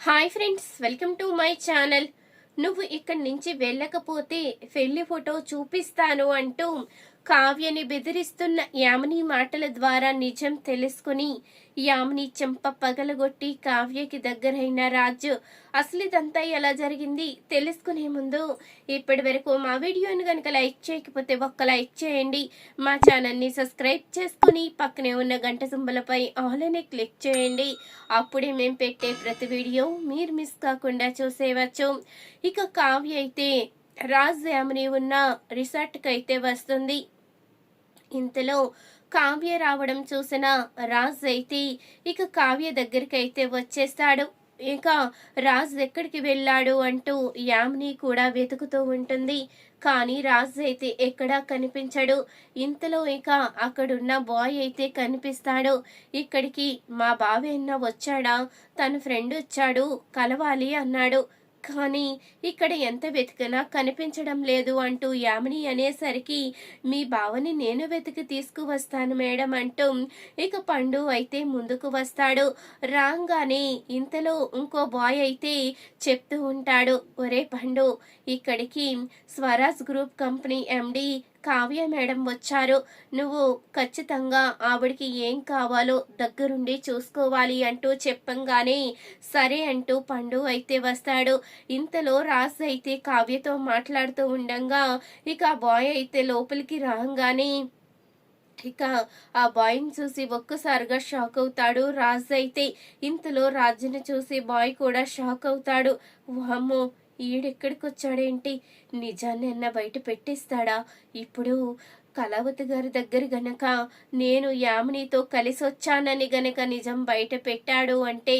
Hi friends welcome to my channel. నువ్వు ఇక్కడి నుంచి వెళ్ళకపోతే పెళ్ళి ఫోటో చూపిస్తాను అంటూ కావ్యని బెదిరిస్తున్న యామిని మాటల ద్వారా నిజం తెలుసుకుని యామిని చెంప పగలగొట్టి కావ్యకి దగ్గరైన రాజు అసలు ఇదంతా ఎలా జరిగింది? తెలుసుకునే ముందు ఇప్పటి వరకు మా వీడియోని కనుక లైక్ చేయకపోతే ఒక్క లైక్ చేయండి. మా ఛానల్ని సబ్స్క్రైబ్ చేసుకుని పక్కనే ఉన్న గంట సింబలపై ఆల్ అని క్లిక్ చేయండి. అప్పుడే మేము పెట్టే ప్రతి వీడియో మీరు మిస్ కాకుండా చూసేవచ్చు ఇక కావ్య అయితే రాజ్ యామిని ఉన్న రిసార్ట్కి అయితే వస్తుంది. ఇంతలో కావ్య రావడం చూసిన రాజ్ అయితే ఇక కావ్య దగ్గరికి అయితే వచ్చేస్తాడు. ఇక రాజ్ ఎక్కడికి వెళ్ళాడు అంటూ యామిని కూడా వెతుకుతూ ఉంటుంది. కానీ రాజ్ అయితే ఎక్కడా కనిపించడు. ఇంతలో ఇక అక్కడున్న బాయ్ అయితే కనిపిస్తాడు. ఇక్కడికి మా బావేన్న వచ్చాడా? తన ఫ్రెండ్ వచ్చాడు. కలవాలి అన్నాడు. కానీ ఇక్కడ ఎంత వెతికినా కనిపించడం లేదు అంటూ యామిని అనేసరికి మీ బావని నేను వెతికి తీసుకువస్తాను మేడం అంటూ ఇక పండు అయితే ముందుకు వస్తాడు. రాగానే ఇంతలో ఇంకో బాయ్ అయితే చెప్తూ ఉంటాడు ఒరే పండు ఇక్కడికి Swaraj group company MD Kavya madam వచ్చారు. నువ్వు ఖచ్చితంగా ఆవిడికి ఏం కావాలో దగ్గరుండి చూసుకోవాలి అంటూ చెప్పంగానే సరే అంటూ పండు అయితే వస్తాడు. ఇంతలో రాజ్ అయితే కావ్యతో మాట్లాడుతూ ఉండంగా ఇక ఆ బాయ్ అయితే లోపలికి రాగానే ఇక ఆ బాయ్ని చూసి ఒక్కసారిగా షాక్ అవుతాడు. రాజ్ అయితే ఇంతలో రాజుని చూసి బాయ్ కూడా షాక్ అవుతాడు. వామ్మో ఈడెక్కడికి వచ్చాడేంటి నిజాన్ని అన్న బయట పెట్టేస్తాడా? ఇప్పుడు కళావతి గారి దగ్గర గనక నేను యామినితో కలిసి వచ్చానని గనక నిజం బయట పెట్టాడు అంటే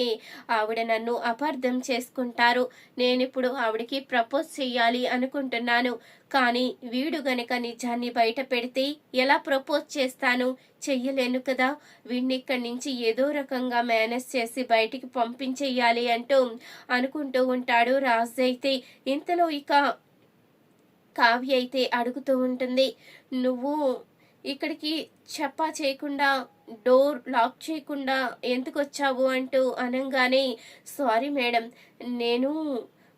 ఆవిడ నన్ను అపార్థం చేసుకుంటారు. నేనిప్పుడు ఆవిడకి ప్రపోజ్ చేయాలి అనుకుంటున్నాను. కానీ వీడు గనక నిజాన్ని బయట పెడితే ఎలా ప్రపోజ్ చేస్తాను? చెయ్యలేను కదా. వీడిని ఇక్కడి నుంచి ఏదో రకంగా మేనేజ్ చేసి బయటికి పంపించేయాలి అంటూ అనుకుంటూ ఉంటాడు రాజు అయితే. ఇంతలో ఇక కావ్య అయితే అడుగుతూ ఉంటుంది. నువ్వు ఇక్కడికి చెప్పా చేయకుండా డోర్ లాక్ చేయకుండా ఎందుకు వచ్చావు అంటూ అనగానే సారీ మేడం నేను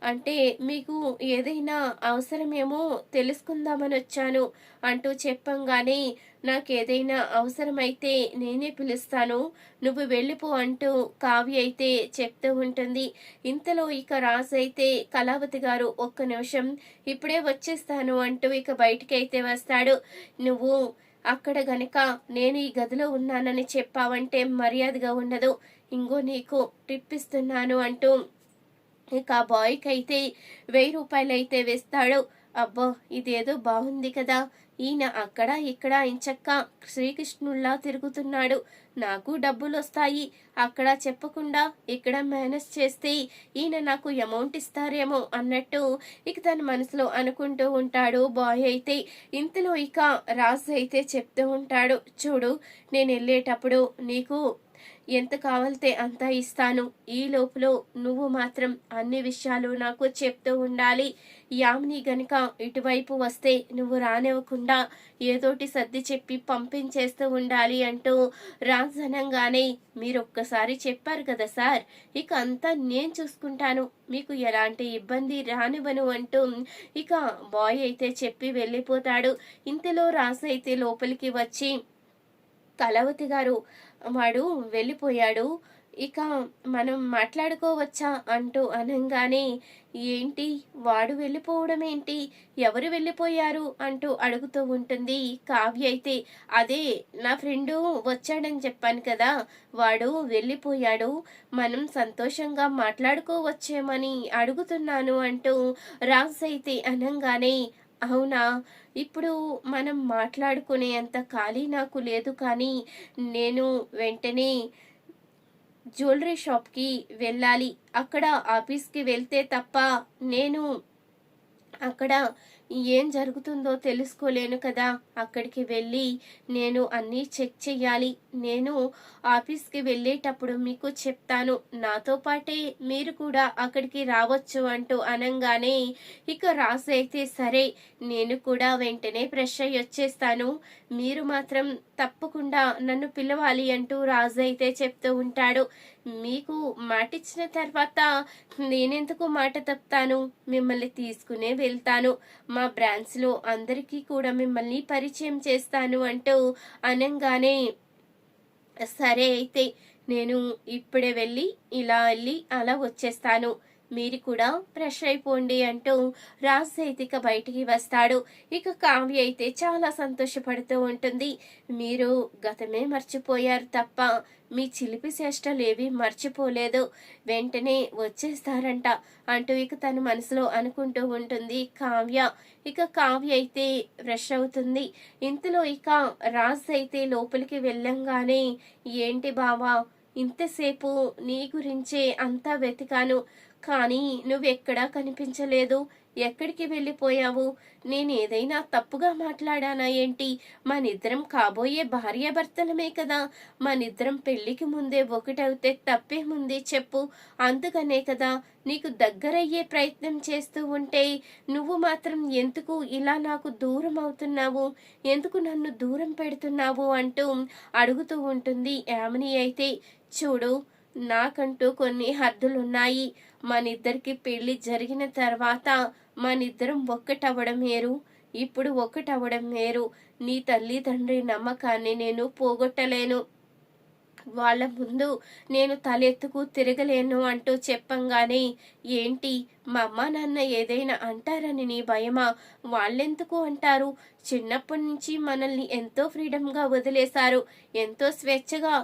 అంటే మీకు ఏదైనా అవసరమేమో తెలుసుకుందామని వచ్చాను అంటూ చెప్పంగానే నాకు ఏదైనా అవసరమైతే నేనే పిలుస్తాను నువ్వు వెళ్ళిపో అంటూ కావ్య అయితే చెప్తూ ఉంటుంది. ఇంతలో ఇక రాజు అయితే కళావతి గారు ఒక్క నిమిషం ఇప్పుడే వచ్చేస్తాను అంటూ ఇక బయటికి అయితే వస్తాడు. నువ్వు అక్కడ గనక నేను ఈ గదిలో ఉన్నానని చెప్పావంటే మర్యాదగా ఉండదు. ఇంకో నీకు ట్రిప్ ఇస్తున్నాను అంటూ ఇక ఆ బాయ్కి అయితే వెయ్యి రూపాయలు అయితే వేస్తాడు. అబ్బో ఇదేదో బాగుంది కదా. ఈయన అక్కడ ఇక్కడ ఇంచక్క శ్రీకృష్ణుల్లా తిరుగుతున్నాడు. నాకు డబ్బులు వస్తాయి అక్కడ చెప్పకుండా ఇక్కడ మేనేజ్ చేస్తే ఈయన నాకు అమౌంట్ ఇస్తారేమో అన్నట్టు ఇక తన మనసులో అనుకుంటూ ఉంటాడు బాయ్ అయితే. ఇంతలో ఇక రాజు అయితే చెప్తూ ఉంటాడు చూడు నేను వెళ్ళేటప్పుడు నీకు ఎంత కావాలితే అంత ఇస్తాను. ఈ లోపల నువ్వు మాత్రం అన్ని విషయాలు నాకు చెప్తూ ఉండాలి. యామిని గనుక ఇటువైపు వస్తే నువ్వు రానివ్వకుండా ఏదోటి సర్ది చెప్పి పంపించేస్తూ ఉండాలి అంటూ రాజనంగానే మీరు ఒక్కసారి చెప్పారు కదా సార్. ఇక అంతా నేను చూసుకుంటాను. మీకు ఎలాంటి ఇబ్బంది రానివ్వను అంటూ ఇక బాయ్ అయితే చెప్పి వెళ్ళిపోతాడు. ఇంతలో రాజు అయితే లోపలికి వచ్చి కలవతి గారు వాడు వెళ్ళిపోయాడు. ఇక మనం మాట్లాడుకోవచ్చా అంటూ అనగానే ఏంటి? వాడు వెళ్ళిపోవడం ఏంటి? ఎవరు వెళ్ళిపోయారు? అంటూ అడుగుతూ ఉంటుంది కావ్య అయితే. అదే నా ఫ్రెండు వచ్చాడని చెప్పాను కదా వాడు వెళ్ళిపోయాడు. మనం సంతోషంగా మాట్లాడుకోవచ్చేమని అడుగుతున్నాను అంటూ రాజ్ అయితే అనగానే అవునా? ఇప్పుడు మనం మాట్లాడుకునే అంత ఖాళీ నాకు లేదు కానీ నేను వెంటనే జ్యువెలరీ షాప్కి వెళ్ళాలి. అక్కడ ఆఫీస్కి వెళ్తే తప్ప నేను అక్కడ ఏం జరుగుతుందో తెలుసుకోలేను కదా. అక్కడికి వెళ్ళి నేను అన్నీ చెక్ చేయాలి నేను ఆఫీస్కి వెళ్ళేటప్పుడు మీకు చెప్తాను. నాతో పాటే మీరు కూడా అక్కడికి రావచ్చు అంటూ అనగానే ఇక రాసు అయితే సరే నేను కూడా వెంటనే ఫ్రెష్ అయ్యి వచ్చేస్తాను. మీరు మాత్రం తప్పకుండా నన్ను పిలవాలి అంటూ రాజు అయితే చెప్తూ ఉంటాడు. మీకు మాటిచ్చిన తర్వాత నేనెందుకు మాట తప్పుతాను? మిమ్మల్ని తీసుకునే వెళ్తాను. మా మా బ్రాంచ్లో అందరికీ కూడా మిమ్మల్ని పరిచయం చేస్తాను అంటూ అనంగానే సరే అయితే నేను ఇప్పుడే వెళ్ళి ఇలా వెళ్ళి అలా వచ్చేస్తాను. మీరు కూడా ఫ్రెష్ అయిపోండి అంటూ రాజు అయితే ఇక బయటికి వస్తాడు. ఇక కావ్య అయితే చాలా సంతోషపడుతూ ఉంటుంది. మీరు గతమే మర్చిపోయారు తప్ప మీ చిలిపి చేష్టలు ఏవి మర్చిపోలేదు. వెంటనే వచ్చేస్తారంట అంటూ ఇక తన మనసులో అనుకుంటూ ఉంటుంది కావ్య. ఇక కావ్య అయితే ఫ్రెష్ అవుతుంది. ఇంతలో ఇక రాజు అయితే లోపలికి వెళ్ళంగానే ఏంటి బావా ఇంతసేపు నీ గురించే అంతా వెతికాను. కానీ నువ్వెక్కడా కనిపించలేదు. ఎక్కడికి వెళ్ళిపోయావు? నేను ఏదైనా తప్పుగా మాట్లాడానా ఏంటి? మనిద్దరం కాబోయే భార్యాభర్తలమే కదా. మనిద్దరం పెళ్ళికి ముందే ఒకటవుతే తప్పేముంది చెప్పు. అందుకనే కదా నీకు దగ్గరయ్యే ప్రయత్నం చేస్తూ ఉంటే నువ్వు మాత్రం ఎందుకు ఇలా నాకు దూరం అవుతున్నావు? ఎందుకు నన్ను దూరం పెడుతున్నావు? అంటూ అడుగుతూ ఉంటుంది యామిని అయితే. చూడు నాకంటూ కొన్ని హద్దులున్నాయి. మనిద్దరికి పెళ్ళి జరిగిన తర్వాత మనిద్దరం ఒక్కటవ్వడం వేరు. ఇప్పుడు ఒక్కటవ్వడం వేరు. నీ తల్లిదండ్రి నమ్మకాన్ని నేను పోగొట్టలేను. వాళ్ళ ముందు నేను తలెత్తుకు తిరగలేను అంటూ చెప్పంగానే ఏంటి? మా అమ్మ నాన్న ఏదైనా అంటారని నీ భయమా? వాళ్ళెందుకు అంటారు? చిన్నప్పటి నుంచి మనల్ని ఎంతో ఫ్రీడమ్గా వదిలేశారు. ఎంతో స్వేచ్ఛగా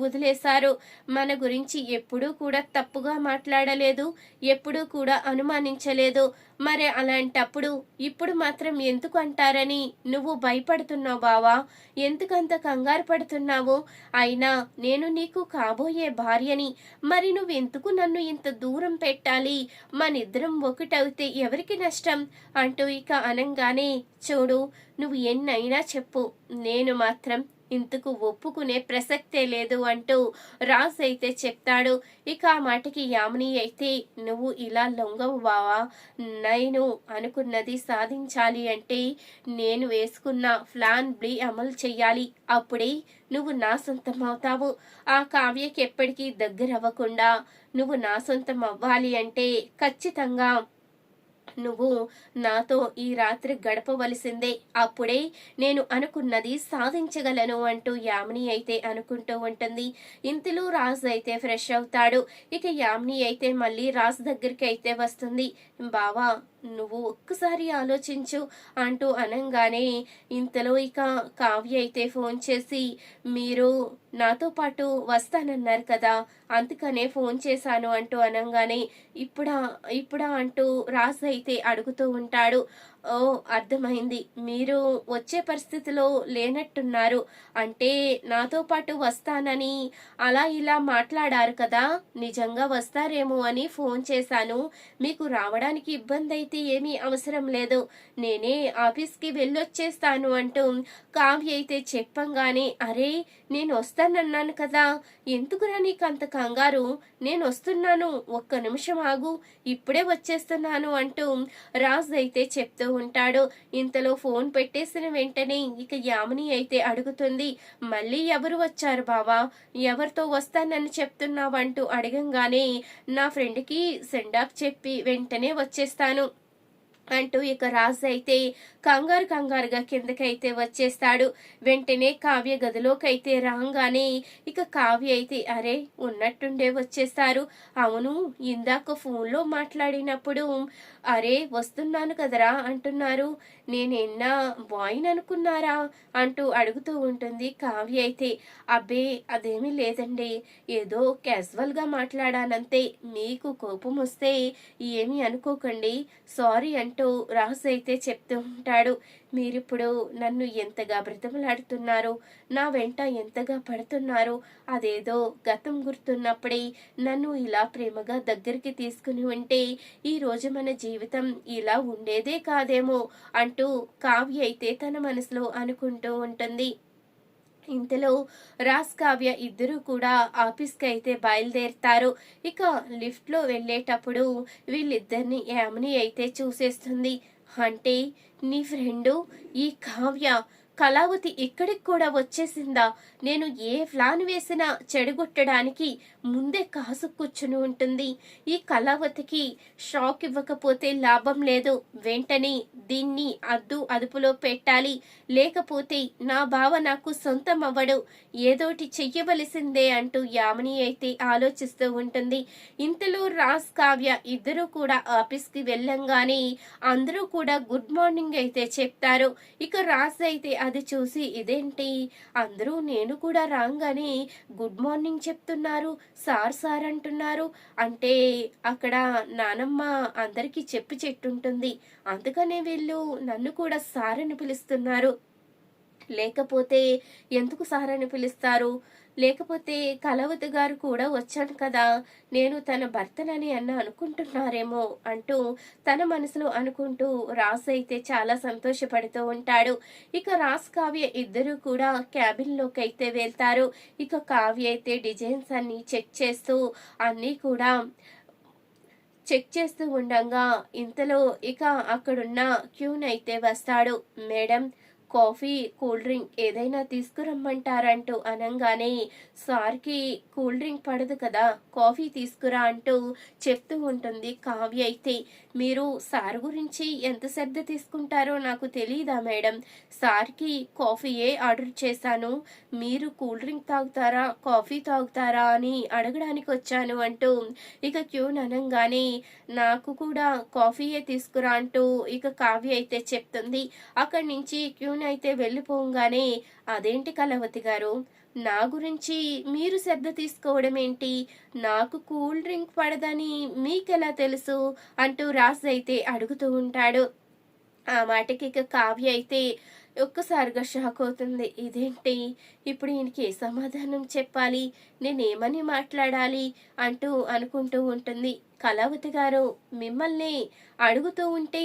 వదిలేశారు. మన గురించి ఎప్పుడూ కూడా తప్పుగా మాట్లాడలేదు ఎప్పుడూ కూడా అనుమానించలేదు. మరి అలాంటప్పుడు ఇప్పుడు మాత్రం ఎందుకు అంటారని నువ్వు భయపడుతున్నావు బావా? ఎందుకంత కంగారు పడుతున్నావు? అయినా నేను నీకు కాబోయే భార్యని మరి నువ్వెందుకు నన్ను ఇంత దూరం పెట్టాలి? మనిద్దరం ఒకటవుతే ఎవరికి నష్టం? అంటూ ఇక అనంగానే చూడు నువ్వు ఎన్నైనా చెప్పు. నేను మాత్రం ఇంతకు ఒప్పుకునే ప్రసక్తే లేదు అంటూ రాజు అయితే చెప్తాడు. ఇక ఆ మాటకి యామిని అయితే నువ్వు ఇలా లొంగవు బావా. నేను అనుకున్నది సాధించాలి అంటే నేను వేసుకున్న ప్లాన్ బి అమలు చెయ్యాలి. అప్పుడే నువ్వు నా సొంతం అవుతావు ఆ కావ్యకి ఎప్పటికీ దగ్గరవ్వకుండా నువ్వు నా సొంతం అవ్వాలి అంటే ఖచ్చితంగా నువ్వు నాతో ఈ రాత్రి గడపవలసిందే. అప్పుడే నేను అనుకున్నది సాధించగలను అంటూ యామిని అయితే అనుకుంటూ ఉంటుంది. ఇంతలో రాజు అయితే ఫ్రెష్ అవుతాడు. ఇక యామిని అయితే మళ్ళీ రాజు దగ్గరికి అయితే వస్తుంది. బావా నువ్వు ఒక్కసారి ఆలోచించు అంటూ అనంగానే ఇంతలో ఇక కావ్య అయితే ఫోన్ చేసి మీరు నాతో పాటు వస్తానన్నారు కదా అందుకనే ఫోన్ చేశాను అంటూ అనంగానే ఇప్పుడా ఇప్పుడా అంటూ రాజు అయితే అడుగుతూ ఉంటాడు. ఓ అర్థమైంది. మీరు వచ్చే పరిస్థితిలో లేనట్టున్నారు. అంటే నాతో పాటు వస్తానని అలా ఇలా మాట్లాడారు కదా. నిజంగా వస్తారేమో అని ఫోన్ చేశాను. మీకు రావడానికి ఇబ్బంది అయితే ఏమీ అవసరం లేదు. నేనే ఆఫీస్కి వెళ్ళొచ్చేస్తాను అంటూ కావ్య అయితే చెప్పంగానే అరే నేను వస్తానన్నాను కదా. ఎందుకురా నీకు అంత కంగారు? నేను వస్తున్నాను ఒక్క నిమిషం ఆగు ఇప్పుడే వచ్చేస్తున్నాను అంటూ రాజు అయితే చెప్తూ ఉంటాడు. ఇంతలో ఫోన్ పెట్టేసిన వెంటనే ఇక యామిని అయితే అడుగుతుంది మళ్ళీ ఎవరు వచ్చారు బావా? ఎవరితో వస్తానని చెప్తున్నావంటూ అడగంగానే నా ఫ్రెండ్కి సెండ్ ఆఫ్ చెప్పి వెంటనే వచ్చేస్తాను అంటూ ఇక రాజు అయితే కంగారు కంగారుగా కిందకైతే వచ్చేస్తాడు. వెంటనే కావ్య గదిలోకైతే రాగానే ఇక కావ్య అయితే అరే ఉన్నట్టుండే వచ్చేస్తారు. అవును ఇందాక ఫోన్లో మాట్లాడినప్పుడు అరే వస్తున్నాను కదరా అంటున్నారు. నేనెన్నా బాయ్ని అనుకున్నారా? అంటూ అడుగుతూ ఉంటుంది కావ్య అయితే. అబ్బే అదేమీ లేదండి. ఏదో క్యాజువల్గా మాట్లాడానంతే. మీకు కోపం వస్తే ఏమీ అనుకోకండి. సారీ అంటూ రాజు అయితే చెప్తూ ఉంటాడు. మీరిప్పుడు నన్ను ఎంతగా బ్రతిమలాడుతున్నారు? నా వెంట ఎంతగా పడుతున్నారు? అదేదో గతం గుర్తున్నప్పుడే నన్ను ఇలా ప్రేమగా దగ్గరికి తీసుకుని ఉంటే ఈ రోజు మన జీవితం ఇలా ఉండేదే కాదేమో అంటూ కావ్య అయితే తన మనసులో అనుకుంటూ ఉంటుంది. ఇంతలో రాస్ కావ్య ఇద్దరు కూడా ఆఫీస్కి అయితే బయలుదేరుతారు. ఇక లిఫ్ట్లో వెళ్ళేటప్పుడు వీళ్ళిద్దరిని యామిని అయితే చూసేస్తుంది. అంటే నీ ఫ్రెండు ఈ కావ్య కళావతి ఇక్కడికి కూడా వచ్చేసిందా? నేను ఏ ప్లాన్ వేసినా చెడగొట్టడానికి ముందే కాసు కూర్చుని ఉంటుంది. ఈ కళావతికి షాక్ ఇవ్వకపోతే లాభం లేదు. వెంటనే దీన్ని అద్దు అదుపులో పెట్టాలి. లేకపోతే నా బావ నాకు సొంతం అవ్వడు. ఏదోటి చెయ్యవలసిందే అంటూ యామిని అయితే ఆలోచిస్తూ ఉంటుంది. ఇంతలో రాజ్ కావ్య ఇద్దరూ కూడా ఆఫీస్కి వెళ్ళంగానే అందరూ కూడా గుడ్ మార్నింగ్ అయితే చెప్తారు. ఇక రాజ్ అయితే అది చూసి ఇదేంటి? అందరూ నేను కూడా రాగానే గుడ్ మార్నింగ్ చెప్తున్నారు. సార్ సార్ అంటున్నారు. అంటే అక్కడ నానమ్మ అందరికీ చెప్పి చెట్టుంటుంది. అందుకనే వీళ్ళు నన్ను కూడా సార్ అని పిలుస్తున్నారు. లేకపోతే ఎందుకు సార్ అని పిలుస్తారు? లేకపోతే కలవతి గారు కూడా వచ్చాను కదా నేను తన భర్తనని అన్న అనుకుంటున్నారేమో అంటూ తన మనసులో అనుకుంటూ రాస్ అయితే చాలా సంతోషపడుతూ ఉంటాడు. ఇక రాస్ కావ్య ఇద్దరు కూడా క్యాబిన్లోకి అయితే వెళ్తారు. ఇక కావ్య అయితే డిజైన్స్ అన్ని చెక్ చేస్తూ అన్నీ కూడా చెక్ చేస్తూ ఉండగా ఇంతలో ఇక అక్కడున్న క్యూన్ అయితే వస్తాడు. మేడం కాఫీ కూల్ డ్రింక్ ఏదైనా తీసుకురమ్మంటారంటూ అనంగానే సార్కి కూల్ డ్రింక్ పడదు కదా కాఫీ తీసుకురా అంటూ చెప్తూ ఉంటుంది కావ్య. అయితే మీరు సార్ గురించి ఎంత శ్రద్ధ తీసుకుంటారో నాకు తెలియదా మేడం? సార్కి కాఫీయే ఆర్డర్ చేశాను. మీరు కూల్ డ్రింక్ తాగుతారా కాఫీ తాగుతారా అని అడగడానికి వచ్చాను అంటూ ఇక క్యూన్ అనంగానే నాకు కూడా కాఫీయే తీసుకురా అంటూ ఇక కావ్య అయితే చెప్తుంది. అక్కడి నుంచి క్యూన్ అయితే వెళ్ళిపోగానే అదేంటి కలవతి గారు? నా గురించి మీరు శ్రద్ధ తీసుకోవడం ఏంటి? నాకు కూల్ డ్రింక్ పడదని మీకెలా తెలుసు? అంటూ రాజు అయితే అడుగుతూ ఉంటాడు. ఆ మాటకి ఇక కావ్య అయితే ఒక్కసారిగా షాక్ అవుతుంది. ఇదేంటి? ఇప్పుడు ఈయనకి ఏ సమాధానం చెప్పాలి? నేనేమని మాట్లాడాలి? అంటూ అనుకుంటూ ఉంటుంది. కళావతి గారు మిమ్మల్ని అడుగుతూ ఉంటే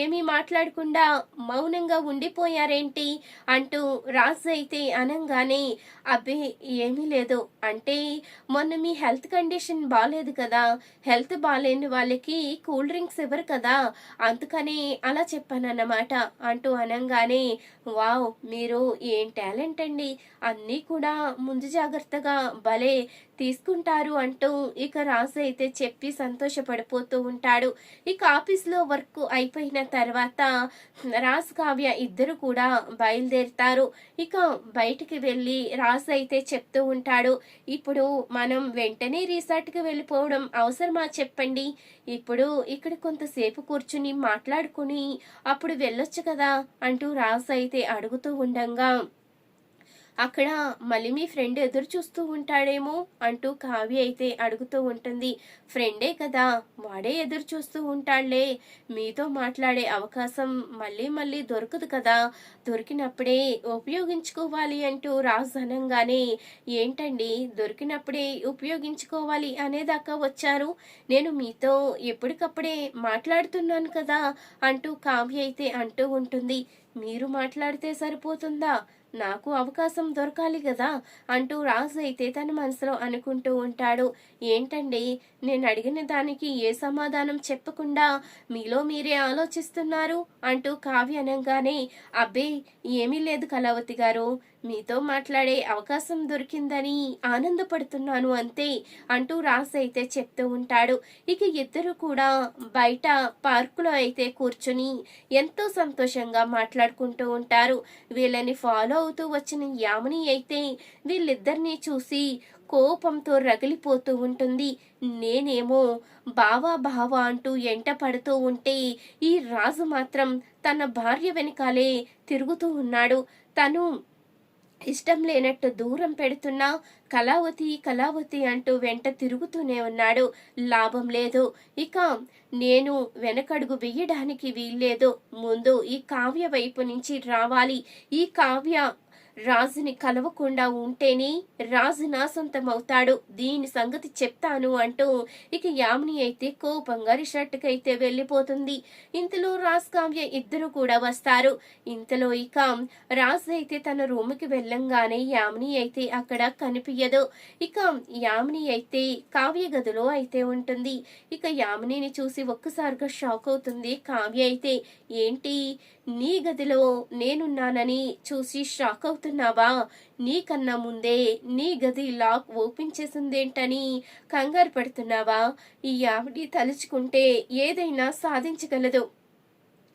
ఏమీ మాట్లాడకుండా మౌనంగా ఉండిపోయారేంటి అంటూ రాజు అయితే అనంగానే అబ్బే ఏమీ లేదు. అంటే మొన్న మీ హెల్త్ కండిషన్ బాగాలేదు కదా. హెల్త్ బాగాలేని వాళ్ళకి కూల్ డ్రింక్స్ ఇవ్వరు కదా. అందుకని అలా చెప్పానన్నమాట అంటూ అనంగానే వావ్ మీరు ఏం టాలెంట్ అండి. అన్నీ కూడా ముందు జాగ్రత్తగా భలే తీసుకుంటారు అంటూ ఇక రాజు అయితే చెప్పి సంతోషపడిపోతూ ఉంటాడు. ఇక ఆఫీస్లో వర్క్ అయిపోయిన తర్వాత రాజు కావ్య ఇద్దరు కూడా బయలుదేరుతారు. ఇక బయటికి వెళ్ళి రాజు అయితే చెప్తూ ఉంటాడు ఇప్పుడు మనం వెంటనే రిసార్ట్కి వెళ్ళిపోవడం అవసరమా చెప్పండి. ఇప్పుడు ఇక్కడ కొంతసేపు కూర్చుని మాట్లాడుకుని అప్పుడు వెళ్ళొచ్చు కదా అంటూ రాజు అయితే అడుగుతూ ఉండంగా అక్కడ మళ్ళీ మీ ఫ్రెండ్ ఎదురు చూస్తూ ఉంటాడేమో అంటూ కావ్య అయితే అడుగుతూ ఉంటుంది. ఫ్రెండే కదా వాడే ఎదురు చూస్తూ ఉంటాడులే. మీతో మాట్లాడే అవకాశం మళ్ళీ మళ్ళీ దొరకదు కదా. దొరికినప్పుడే ఉపయోగించుకోవాలి అంటూ రాజు అనంగానే ఏంటండి దొరికినప్పుడే ఉపయోగించుకోవాలి అనేదాకా వచ్చారు? నేను మీతో ఎప్పటికప్పుడే మాట్లాడుతున్నాను కదా అంటూ కావ్య అయితే అంటూ ఉంటుంది. మీరు మాట్లాడితే సరిపోతుందా? నాకు అవకాశం దొరకాలి కదా అంటూ రాజు అయితే తన మనసులో అనుకుంటూ ఉంటాడు. ఏంటండి? నేను అడిగిన దానికి ఏ సమాధానం చెప్పకుండా మీలో మీరే ఆలోచిస్తున్నారు? అంటూ కావ్య అనగానే అబ్బే ఏమీ లేదు కళావతి గారు. మీతో మాట్లాడే అవకాశం దొరికిందని ఆనందపడుతున్నాను అంతే అంటూ రాజు అయితే చెప్తూ ఉంటాడు. ఇక ఇద్దరు కూడా బయట పార్కులో అయితే కూర్చుని ఎంతో సంతోషంగా మాట్లాడుకుంటూ ఉంటారు. వీళ్ళని ఫాలో అవుతూ వచ్చిన యామిని అయితే వీళ్ళిద్దరినీ చూసి కోపంతో రగిలిపోతూ ఉంటుంది. నేనేమో బావా బావా అంటూ ఎంట పడుతూ ఉంటే ఈ రాజు మాత్రం తన భార్య వెనకాలే తిరుగుతూ ఉన్నాడు. తను ఇష్టం లేనట్టు దూరం పెడుతున్నా కళావతి కళావతి అంటూ వెంట తిరుగుతూనే ఉన్నాడు. లాభం లేదు. ఇక నేను వెనకడుగు వెయ్యడానికి వీల్లేదు. ముందు ఈ కావ్య వైపు నుంచి రావాలి. ఈ కావ్య రాజుని కలవకుండా ఉంటేనే రాజు నా సొంతమవుతాడు. దీని సంగతి చెప్తాను అంటూ ఇక యామిని అయితే కోపంగా అయితే వెళ్ళిపోతుంది. ఇంతలో రాజ్ కావ్య ఇద్దరు కూడా వస్తారు. ఇంతలో ఇక రాజు అయితే తన రూమ్కి వెళ్ళంగానే యామిని అయితే అక్కడ కనిపించదు ఇక యామిని అయితే కావ్య గదిలో అయితే ఉంటుంది. ఇక యామినిని చూసి ఒక్కసారిగా షాక్ అవుతుంది కావ్య అయితే. ఏంటి? నీ గదిలో నేనున్నానని చూసి షాక్ అవుతున్నావా? నీకన్నా ముందే నీ గది లాక్ ఓపెన్ చేసిందేంటని కంగారు పడుతున్నావా? ఈ ఆవిడి తలుచుకుంటే ఏదైనా సాధించగలదు.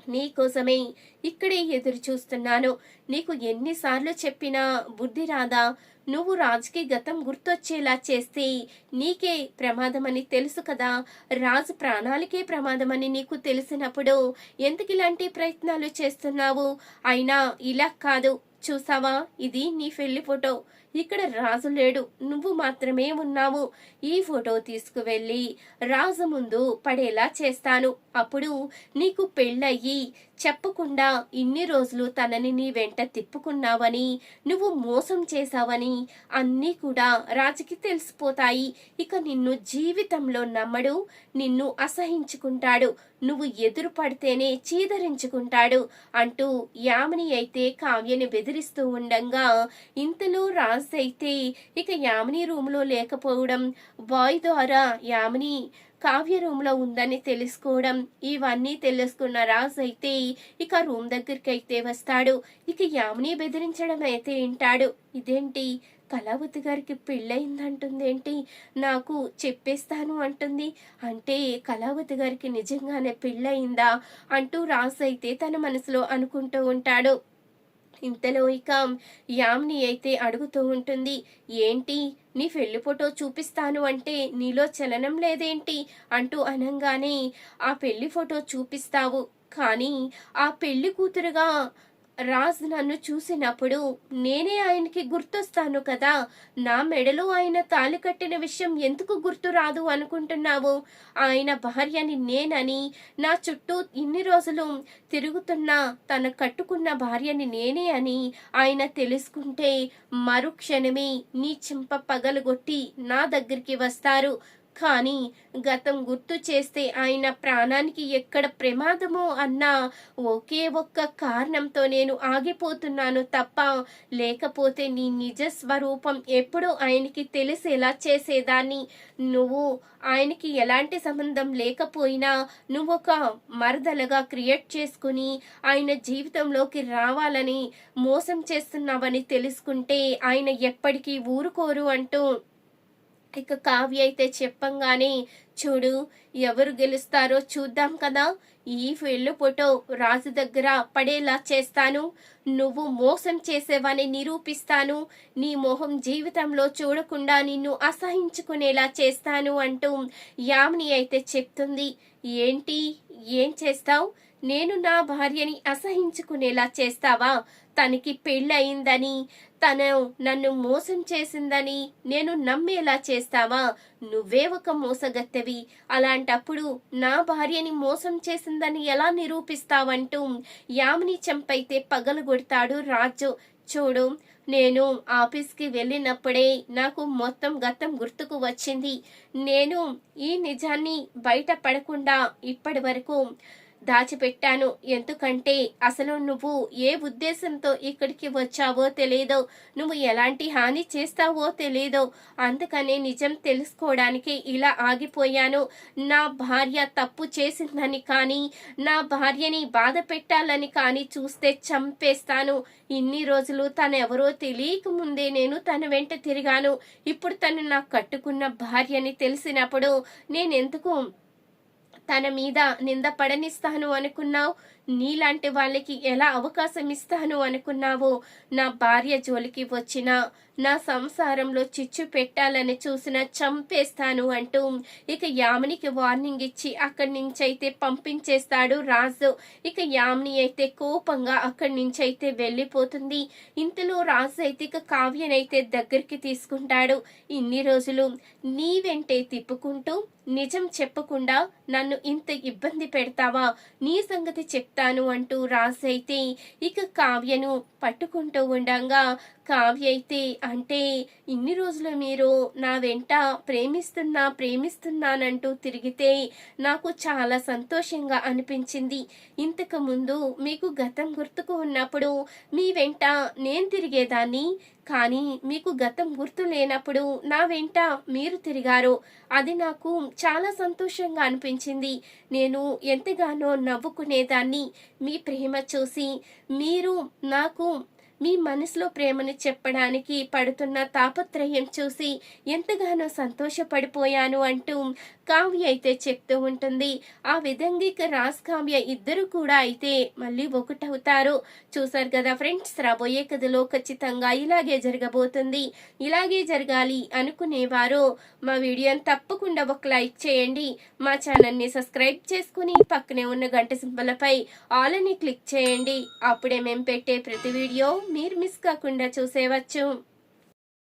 నీకోసమే ఇక్కడే ఎదురు చూస్తున్నాను నీకు ఎన్నిసార్లు చెప్పినా బుద్ధి రాదా? నువ్వు రాజుకి గతం గుర్తొచ్చేలా చేస్తే నీకే ప్రమాదమని తెలుసు కదా. రాజు ప్రాణాలకే ప్రమాదమని నీకు తెలిసినప్పుడు ఎందుకు ఇలాంటి ప్రయత్నాలు చేస్తున్నావు? అయినా ఇలా కాదు. చూసావా? ఇది నీ పెళ్ళి ఫోటో. ఇక్కడ రాజు లేడు. నువ్వు మాత్రమే ఉన్నావు. ఈ ఫోటో తీసుకువెళ్ళి రాజు ముందు పడేలా చేస్తాను. అప్పుడు నీకు పెళ్ళయ్యి చెప్పకుండా ఇన్ని రోజులు తనని నీ వెంట తిప్పుకున్నావని నువ్వు మోసం చేశావని అన్నీ కూడా రాజుకి తెలిసిపోతాయి. ఇక నిన్ను జీవితంలో నమ్మడు. నిన్ను అసహించుకుంటాడు. నువ్వు ఎదురు పడితేనే చీదరించుకుంటాడు అంటూ యామిని అయితే కావ్యని బెదిరిస్తూ ఉండంగా ఇంతలో రాజు అయితే ఇక యామిని రూమ్లో లేకపోవడం బాయ్ ద్వారా యామిని కావ్య రూమ్లో ఉందని తెలుసుకోవడం ఇవన్నీ తెలుసుకున్న రాజ్ అయితే ఇక రూమ్ దగ్గరికి అయితే వస్తాడు. ఇక యామిని బెదిరించడం అయితే వింటాడు. ఇదేంటి? కళావతి గారికి పెళ్ళయిందంటుందేంటి? నాకు చెప్పేస్తాను అంటుంది. అంటే కళావతి గారికి నిజంగానే పెళ్ళయిందా? అంటూ రాజు అయితే తన మనసులో అనుకుంటూ ఉంటాడు. ఇంతలో ఇక యామ్ని అయితే అడుగుతూ ఉంటుంది ఏంటి? నీ పెళ్ళి ఫోటో చూపిస్తాను అంటే నీలో చలనం లేదేంటి? అంటూ అనంగానే ఆ పెళ్ళి ఫోటో చూపిస్తావు. కానీ ఆ పెళ్ళి కూతురుగా రాజ్ నన్ను చూసినప్పుడు నేనే ఆయనకి గుర్తొస్తాను కదా. నా మెడలో ఆయన తాలి కట్టిన విషయం ఎందుకు గుర్తు రాదు అనుకుంటున్నావు? ఆయన భార్యని నేనని నా చుట్టూ ఇన్ని రోజులు తిరుగుతున్న తన కట్టుకున్న భార్యని నేనే అని ఆయన తెలుసుకుంటే మరుక్షణమే నీ చింప పగలగొట్టి నా దగ్గరికి వస్తారు. కానీ గతం గుర్తు చేస్తే ఆయన ప్రాణానికి ఎక్కడ ప్రమాదమో అన్న ఒకే ఒక్క కారణంతో నేను ఆగిపోతున్నాను తప్ప లేకపోతే నీ నిజ స్వరూపం ఎప్పుడూ ఆయనకి తెలిసేలా చేసేదాన్ని. నువ్వు ఆయనకి ఎలాంటి సంబంధం లేకపోయినా నువ్వు ఒక మరదలుగా క్రియేట్ చేసుకుని ఆయన జీవితంలోకి రావాలని మోసం చేస్తున్నావని తెలుసుకుంటే ఆయన ఎప్పటికీ ఊరుకోరు అంటూ ఇక కావ్య అయితే చెప్పంగానే చూడు ఎవరు గెలుస్తారో చూద్దాం కదా. ఈ ఫీల్డ్ ఫోటో రాజు దగ్గర పడేలా చేస్తాను. నువ్వు మోసం చేసేవని నిరూపిస్తాను. నీ మొహం జీవితంలో చూడకుండా నిన్ను అసహించుకునేలా చేస్తాను అంటూ యామిని అయితే చెప్తుంది. ఏంటి? ఏం చేస్తావు? నేను నా భార్యని అసహించుకునేలా చేస్తావా? తనకి పెళ్ళయిందని తను నన్ను మోసం చేసిందని నేను నమ్మేలా చేస్తావా? నువ్వే ఒక మోసగత్తెవి. అలాంటప్పుడు నా భార్యని మోసం చేసిందని ఎలా నిరూపిస్తావంటూ యామిని చెంపైతే పగలగొడతాడు రాజు. చూడు నేను ఆఫీస్కి వెళ్ళినప్పుడే నాకు మొత్తం గతం గుర్తుకు వచ్చింది. నేను ఈ నిజాన్ని బయట పడకుండా ఇప్పటి వరకు దాచిపెట్టాను. ఎందుకంటే అసలు నువ్వు ఏ ఉద్దేశంతో ఇక్కడికి వచ్చావో తెలియదు నువ్వు ఎలాంటి హాని చేస్తావో తెలియదు అందుకనే నిజం తెలుసుకోవడానికి ఇలా ఆగిపోయాను. నా భార్య తప్పు చేసిందని కానీ నా భార్యని బాధ పెట్టాలని కానీ చూస్తే చంపేస్తాను. ఇన్ని రోజులు తను ఎవరో తెలియక ముందే నేను తన వెంట తిరిగాను. ఇప్పుడు తను నాకు కట్టుకున్న భార్యని తెలిసినప్పుడు నేనెందుకు తన మీద నింద పడనిస్తాను అనుకున్నావు. నీలాంటి వాళ్ళకి ఎలా అవకాశం ఇస్తాను అనుకున్నావో? నా భార్య జోలికి వచ్చిన నా సంసారంలో చిచ్చు పెట్టాలని చూసిన చంపేస్తాను అంటూ ఇక యామినికి వార్నింగ్ ఇచ్చి అక్కడి నుంచి అయితే పంపించేస్తాడు రాజు. ఇక యామిని అయితే కోపంగా అక్కడి నుంచి అయితే వెళ్ళిపోతుంది. ఇంతలో రాజు అయితే ఇక కావ్యనైతే దగ్గరికి తీసుకుంటాడు. ఇన్ని రోజులు నీ వెంటే తిప్పుకుంటూ నిజం చెప్పకుండా నన్ను ఇంత ఇబ్బంది పెడతావా? నీ సంగతి చెప్తాను అంటూ రాసైతే ఇక కావ్యను పట్టుకుంటూ ఉండంగా కావ్య అయితే అంటే ఇన్ని రోజులు మీరు నా వెంట ప్రేమిస్తున్నా ప్రేమిస్తున్నానంటూ తిరిగితే నాకు చాలా సంతోషంగా అనిపించింది. ఇంతకు ముందు మీకు గతం గుర్తుకు ఉన్నప్పుడు మీ వెంట నేను తిరిగేదాన్ని కానీ మీకు గతం గుర్తు లేనప్పుడు నా వెంట మీరు తిరిగారు. అది నాకు చాలా సంతోషంగా అనిపించింది. నేను ఎంతగానో నవ్వుకునేదాన్ని. మీ ప్రేమ చూసి మీరు నాకు మీ మనసులో ప్రేమని చెప్పడానికి పడుతున్న తాపత్రయం చూసి ఎంతగానో సంతోషపడిపోయాను అంటూ కావ్య అయితే చెప్తూ ఉంటుంది. ఆ విధంగా ఇక రాజ్ కావ్య ఇద్దరు కూడా అయితే మళ్ళీ ఒకటవుతారు. చూసారు కదా ఫ్రెండ్స్ రాబోయే కథలో ఖచ్చితంగా ఇలాగే జరగబోతుంది. ఇలాగే జరగాలి అనుకునేవారు. మా వీడియోని తప్పకుండా ఒక లైక్ చేయండి. మా ఛానల్ని సబ్స్క్రైబ్ చేసుకుని పక్కనే ఉన్న గంట సింబలపై ఆల్ అని క్లిక్ చేయండి. అప్పుడే మేము పెట్టే ప్రతి వీడియో మీరు మిస్ కాకుండా చూసేవచ్చు.